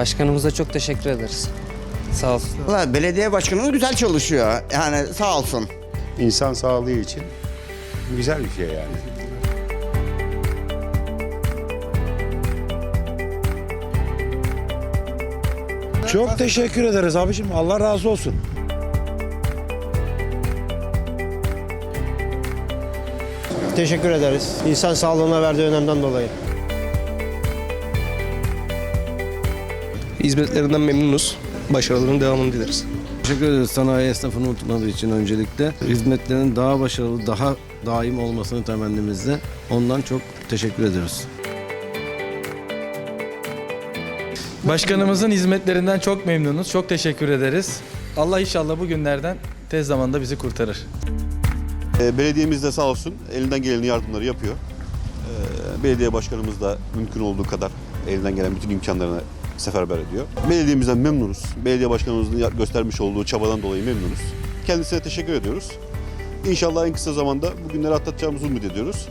Başkanımıza çok teşekkür ederiz. Sağ olsun. Valla belediye başkanımız güzel çalışıyor. Yani sağ olsun. İnsan sağlığı için güzel bir şey yani. Çok teşekkür ederiz abicim. Allah razı olsun. Teşekkür ederiz. İnsan sağlığına verdiği önemden dolayı. Hizmetlerinden memnunuz. Başarılarının devamını dileriz. Teşekkür ederiz sanayi esnafını unutmadığı için öncelikle. Hizmetlerin daha başarılı, daha daim olmasını temennimizde. Ondan çok teşekkür ederiz. Başkanımızın hizmetlerinden çok memnunuz. Çok teşekkür ederiz. Allah inşallah bu günlerden tez zamanda bizi kurtarır. E, Belediyemiz de sağ olsun elinden gelen yardımları yapıyor. E, Belediye başkanımız da mümkün olduğu kadar elinden gelen bütün imkanlarını seferber ediyor. Belediyemizden memnunuz. Belediye başkanımızın göstermiş olduğu çabadan dolayı memnunuz. Kendisine teşekkür ediyoruz. İnşallah en kısa zamanda bu günleri atlatacağımızı umut ediyoruz.